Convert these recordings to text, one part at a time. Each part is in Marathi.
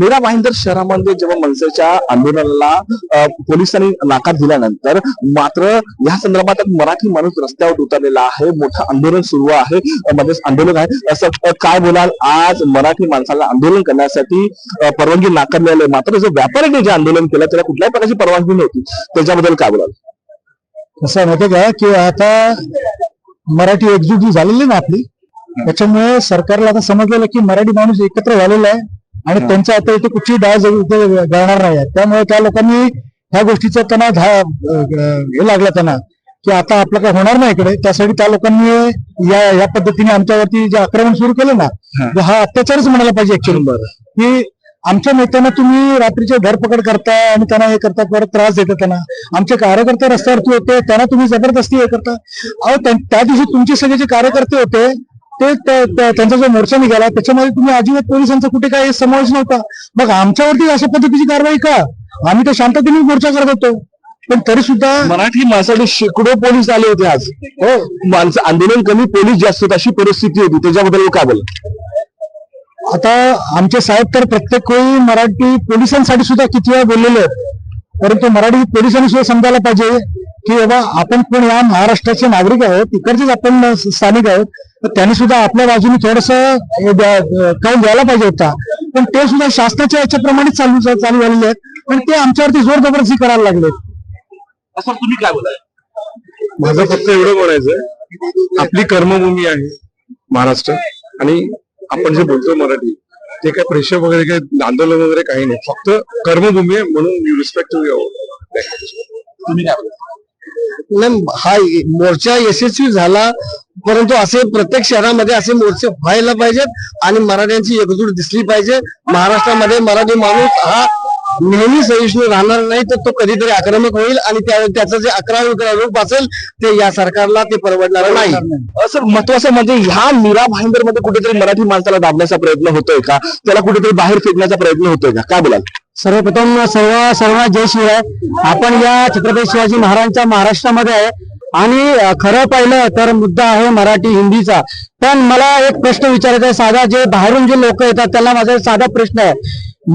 मीरा भाईंदर शहरामध्ये जेव्हा मनसेच्या आंदोलनाला पोलिसांनी नकार दिल्यानंतर मात्र या संदर्भात एक मराठी माणूस रस्त्यावर उतरलेला आहे. मोठं आंदोलन सुरू आहे. मध्ये आंदोलन आहे असं काय बोलाल? आज मराठी माणसाला आंदोलन करण्यासाठी परवानगी नाकारलेली आहे. मात्र जो व्यापाऱ्याने जे आंदोलन केलं त्याला कुठल्याही प्रकारची परवानगी नव्हती. त्याच्याबद्दल काय बोलाल? कसं आहे माहितीये का की आता मराठी एकजूट झालेली ना आपली. त्याच्यामुळे सरकारला आता समजलेलं की मराठी माणूस एकत्र झालेला आहे. आणि त्यांच्या आता इथे कुठची डाळ गळणार नाही. त्यामुळे त्या लोकांनी ह्या गोष्टीचा त्यांना हे लागला त्यांना की आता आपलं काय होणार नाही इकडे. त्यासाठी त्या लोकांनी या या पद्धतीने आमच्यावरती जे आक्रमण सुरू केलं ना हा. अत्याचारच म्हणायला पाहिजे ऍक्च्युअली की आमच्या नेत्यांना तुम्ही रात्रीचे धरपकड करताय आणि त्यांना हे करता परत त्रास देता त्यांना. आमचे कार्यकर्ते रस्त्यावरती होते त्यांना तुम्ही जबरदस्ती हे करता. अहो त्या दिवशी तुमचे सगळे जे कार्यकर्ते होते ते त्या- त्या- त्यांचा जो मोर्चा निघाला त्याच्यामध्ये तुम्ही अजिबात पोलिसांचा कुठे काही समावेश नव्हता. मग आमच्यावरती अशा पद्धतीची कारवाई का? आम्ही तर शांततेने मोर्चा करत होतो. पण तरी सुद्धा मराठी माणसासाठी शेकडो पोलीस आले होते आज. हो माणसं आंदोलन कमी पोलीस जास्त होते अशी परिस्थिती होती. त्याच्याबद्दल काय बोल आता आमचे साहेब तर प्रत्येक वेळी मराठी पोलिसांसाठी सुद्धा किती वेळा बोललेले आहेत. परंतु मराठी पोलिसांनी सुद्धा समजायला पाहिजे की बाबा आपण पण या महाराष्ट्राचे नागरिक आहोत इकडचेच आपण स्थानिक आहोत. तर त्यांनी सुद्धा आपल्या बाजूने थोडस कळून द्यायला पाहिजे होता. पण ते सुद्धा शासनाच्या याच्याप्रमाणे चालू चालू झालेले आहेत. पण ते आमच्यावरती जोर जबरदस्ती करायला लागले असं तुम्ही काय बोलाय माझं फक्त एवढं बोलायचं आपली कर्मभूमी आहे महाराष्ट्र. आणि आपण जे बोलतो मराठी ते काय प्रेशर वगैरे काय आंदोलन वगैरे काही नाही. फक्त कर्मभूमी आहे म्हणून रिस्पेक्ट टू तुम्ही काय हा मोर्चा यशस्वी झाला परंतु असे प्रत्येक शहरामध्ये असे मोर्चे व्हायला पाहिजेत आणि मराठ्यांची एकजूट दिसली पाहिजे. महाराष्ट्रामध्ये मराठी माणूस हा नेहमी सहिष्णू राहणार नाही तर तो कधीतरी आक्रमक होईल आणि त्याचं जे अकरा रूप असेल ते या सरकारला ते परवडणार नाही. असं महत्वाचं म्हणजे ह्या मीरा भाईंदरमध्ये कुठेतरी मराठी माणसाला दाबण्याचा प्रयत्न होतोय का? त्याला कुठेतरी बाहेर फेकण्याचा प्रयत्न होतोय का? काय बोलाल? सर्वप्रथम सर्व सर्वांना जय शिवाय आपण या छत्रपती शिवाजी महाराजांच्या महाराष्ट्रामध्ये आहे. आणि खरं पाहिलं तर मुद्दा आहे मराठी हिंदीचा. पण मला एक प्रश्न विचारायचा आहे. साधा जे बाहेरून जे लोक येतात त्यांना माझा साधा प्रश्न आहे.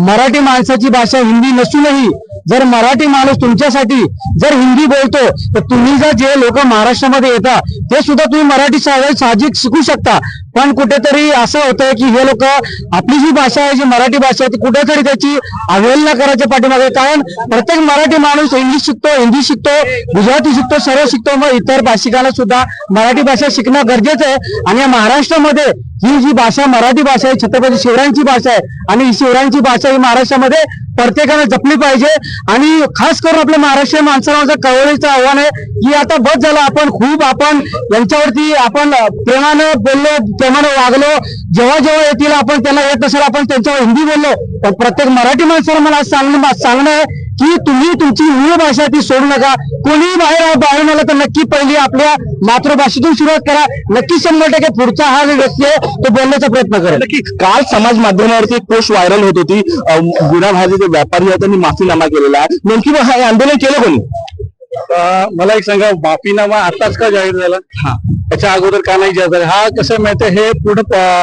मराठी माणसाची भाषा हिंदी नसूनही जर मराठी माणूस तुमच्यासाठी जर हिंदी बोलतो तर तुम्ही जर जे लोक महाराष्ट्रामध्ये येता ते सुद्धा तुम्ही मराठी साहजिक शिकू शकता. पण कुठेतरी असं होतंय की हे लोक आपली जी भाषा आहे जी मराठी भाषा आहे ती कुठेतरी त्याची अवहेलना करायच्या पाठीमागे कारण प्रत्येक मराठी माणूस इंग्लिश शिकतो हिंदी शिकतो गुजराती शिकतो सर्व शिकतो मग इतर भाषिकांना सुद्धा मराठी भाषा शिकणं गरजेचं आहे. आणि या महाराष्ट्रामध्ये ही जी भाषा मराठी भाषा आहे छत्रपती शिवरायांची भाषा आहे. आणि ही शिवरायांची भाषा ही महाराष्ट्रामध्ये प्रत्येकाने जपली पाहिजे. आणि खास करून आपल्या महाराष्ट्रीय माणसाला कळवळीचं आव्हान आहे की आता बस झालं आपण खूप आपण यांच्यावरती आपण प्रेमानं बोललो प्रेमानं वागलो जेव्हा जेव्हा येतील आपण त्यांना येत नसेल आपण त्यांच्यावर हिंदी बोललो. पण प्रत्येक मराठी माणसाला मला सांगणं सांगणं आहे की तुम्ही तुमची मूळ भाषा ती सोडू नका. कोणीही बाहेर बाहेरून आलं तर नक्की पहिली आपल्या मातृभाषेतून सुरुवात करा. नक्की शंभर टक्के पुढचा हा जो व्यक्ती आहे तो बोलण्याचा प्रयत्न करेल नक्की. काल समाज माध्यमावरती एक पोस्ट व्हायरल होत होती. गुन्हा भाजी जे व्यापारी आहेत त्यांनी माफीनामा केलेला आहे. नेमकी हे आंदोलन केलं कोणी? मला एक सांगा माफीनामा आताच का जाहीर झाला? त्याच्या अगोदर का नाही जाहीर झाला? हा कसं माहितीये हे पूर्ण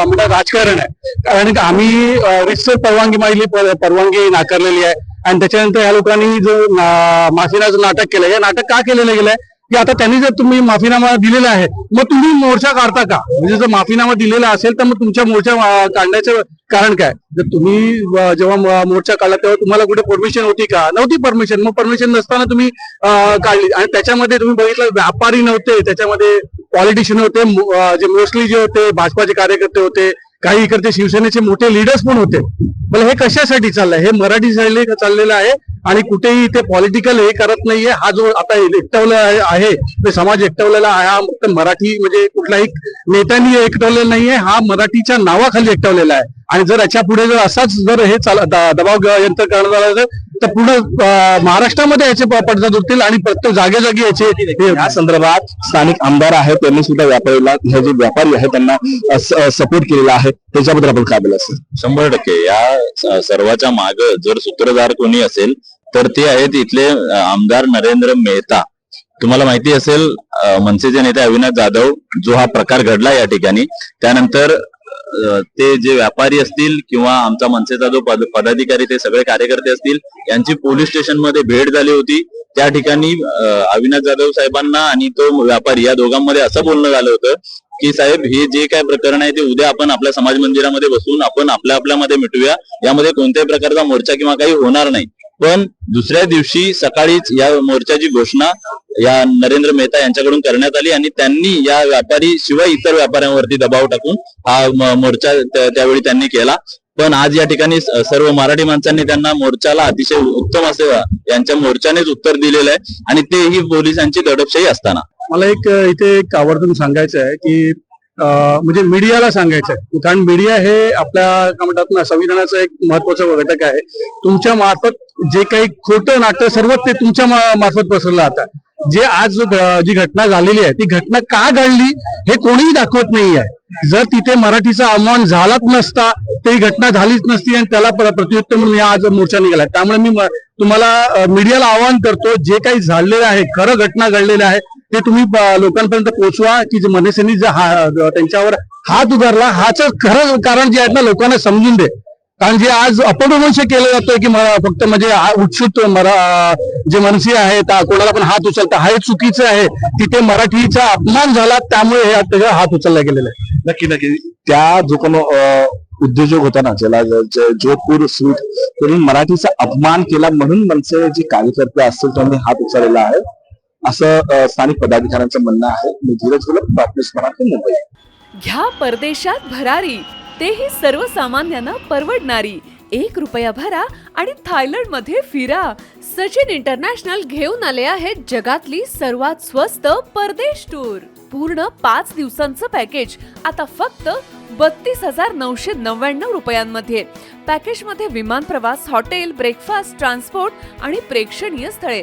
म्हणजे राजकारण आहे. कारण का आम्ही रितसर परवानगी मागली पर- परवानगी नाकारलेली आहे. आणि त्याच्यानंतर या लोकांनी जो माफीनाचं नाटक केलं हे नाटक का केलेलं गेलंय? की आता त्यांनी जर तुम्ही माफीनामा दिलेला आहे मग तुम्ही मोर्चा काढता का? म्हणजे जर माफीनामा दिलेला असेल तर मग तुमच्या मोर्चा काढण्याचं कारण काय? जर तुम्ही जेव्हा मोर्चा काढला तेव्हा तुम्हाला कुठे परमिशन होती का? नव्हती परमिशन मग परमिशन नसताना तुम्ही काढली. आणि त्याच्यामध्ये तुम्ही बघितलं व्यापारी नव्हते. त्याच्यामध्ये पॉलिटिशियन होते जे मोस्टली जे होते भाजपाचे कार्यकर्ते होते काही इकडचे शिवसेनेचे मोठे लिडर्स पण होते. मला हे कशासाठी चाललंय? हे मराठी शैली चाललेलं आहे. आणि कुठेही ते पॉलिटिकल हे करत नाहीये. हा जो आता एकटवला आहे- ते समाज एकटवलेला आहे हा फक्त मराठी म्हणजे कुठलाही नेत्यांनी एकटवलेला नाहीये हा मराठीच्या नावाखाली एकटवलेला आहे. आणि जर याच्यापुढे जर असाच जर हे चाल दबाव यंत्र करण्यात तर- अं, महाराष्ट्रामध्ये याचे पडसाद उरतील आणि प्रत्येक जागे जागी याचे या संदर्भात स्थानिक आमदार आहेत त्यांनी सुद्धा व्यापारीला हे जे व्यापारी आहेत त्यांना सपोर्ट केलेला आहे. त्याच्याबद्दल आपण काय बोलायचं शंभर टक्के. या सर्वाच्या माग जर सूत्रधार कोणी असेल तर ते आहेत इथले आमदार नरेंद्र मेहता. तुम्हाला माहिती असेल मनसेचे नेते अविनाश जाधव जो हा प्रकार घडला या ठिकाणी. त्यानंतर ते जे व्यापारी असतील किंवा आमचा मनसेचा जो पद- पदाधिकारी ते सगळे कार्यकर्ते असतील यांची पोलीस स्टेशनमध्ये भेट झाली होती. त्या ठिकाणी अविनाश जाधव साहेबांना आणि तो व्यापारी या दोघांमध्ये असं बोलणं झालं होतं की साहेब हे जे काय प्रकरण आहे ते उद्या आपण आपल्या समाज मंदिरामध्ये बसून आपण आपल्या आपल्यामध्ये मिटूया. यामध्ये कोणत्याही प्रकारचा मोर्चा किंवा काही होणार नाही. पण दुसऱ्या दिवशी सकाळीच या मोर्चाची घोषणा या नरेंद्र मेहता यांच्याकडून करण्यात आली आणि त्यांनी या व्यापारी शिवाय इतर व्यापाऱ्यांवरती दबाव टाकून हा मोर्चा त्यावेळी त्यांनी केला. पण आज या ठिकाणी सर्व मराठी माणसांनी त्यांना मोर्चाला अतिशय उत्तम असे यांच्या मोर्चानेच उत्तर दिलेलं आहे आणि तेही पोलिसांची दडपशाही असताना. मला एक इथे एक आवर्जून सांगायचं आहे की म्हणजे मीडियाला सांगायचं आहे कारण मीडिया हे आपल्या काय म्हणतात ना संविधानाचा एक महत्त्वाचा घटक आहे. तुमच्या मार्फत जे काही खोटं नाटक सर्व ते तुमच्या मार्फत पसरलं आता. जे आज जी घटना झालेली आहे ती घटना का घडली हे कोणीही दाखवत नाही आहे जर तिथे मराठीचा अवमान झालाच नसता ते घटना झालीच नसती आणि त्याला प्रत्युत्तर म्हणून या आज मोर्चा निघाला. त्यामुळे मी तुम्हाला मीडियाला आवाहन करतो जे काही झालेलं आहे खरं घटना घडलेल्या आहे ते तुम्ही लोकांपर्यंत पोहोचवा की मनसेने जे हा- त्यांच्यावर हात उगारला हाच खरं कारण जे आहे ना लोकांना समजून दे. कारण जे आज अपप्रवंश केलं जातोय की फक्त म्हणजे हा उत्सुक मरा जे मनसे आहेत कोणाला पण हात उचलता हे चुकीचं आहे. तिथे मराठीचा अपमान झाला त्यामुळे हे त्याचा हात उचलला गेलेला आहे. नक्की नक्की. त्या जो कोण उद्योजक होता ना ज्याला जोधपूर सूट त्यांनी मराठीचा अपमान केला म्हणून मनसे जे कार्यकर्ते असतील त्यांनी हात उचललेला आहे. असं स्थानिक पदाधिकाऱ्यांचं म्हणणं आहे. मी धीरज गुलाब बातमी मुंबई. घ्या परदेशात भरारी तेही सर्वसामान्यांना परवडणारी. एक रुपया भरा आणि थायलंडमध्ये फिरा. सचिन इंटरनॅशनल घेऊन आले आहेत जगातली सर्वात स्वस्त परदेश टूर. पूर्ण पाच दिवसांचं पॅकेज. आता फक्त बत्तीस हजार नऊशे नव्याण्णव रुपयांमध्ये. पॅकेजमध्ये विमान प्रवास हॉटेल ब्रेकफास्ट ट्रान्सपोर्ट आणि प्रेक्षणीय स्थळे.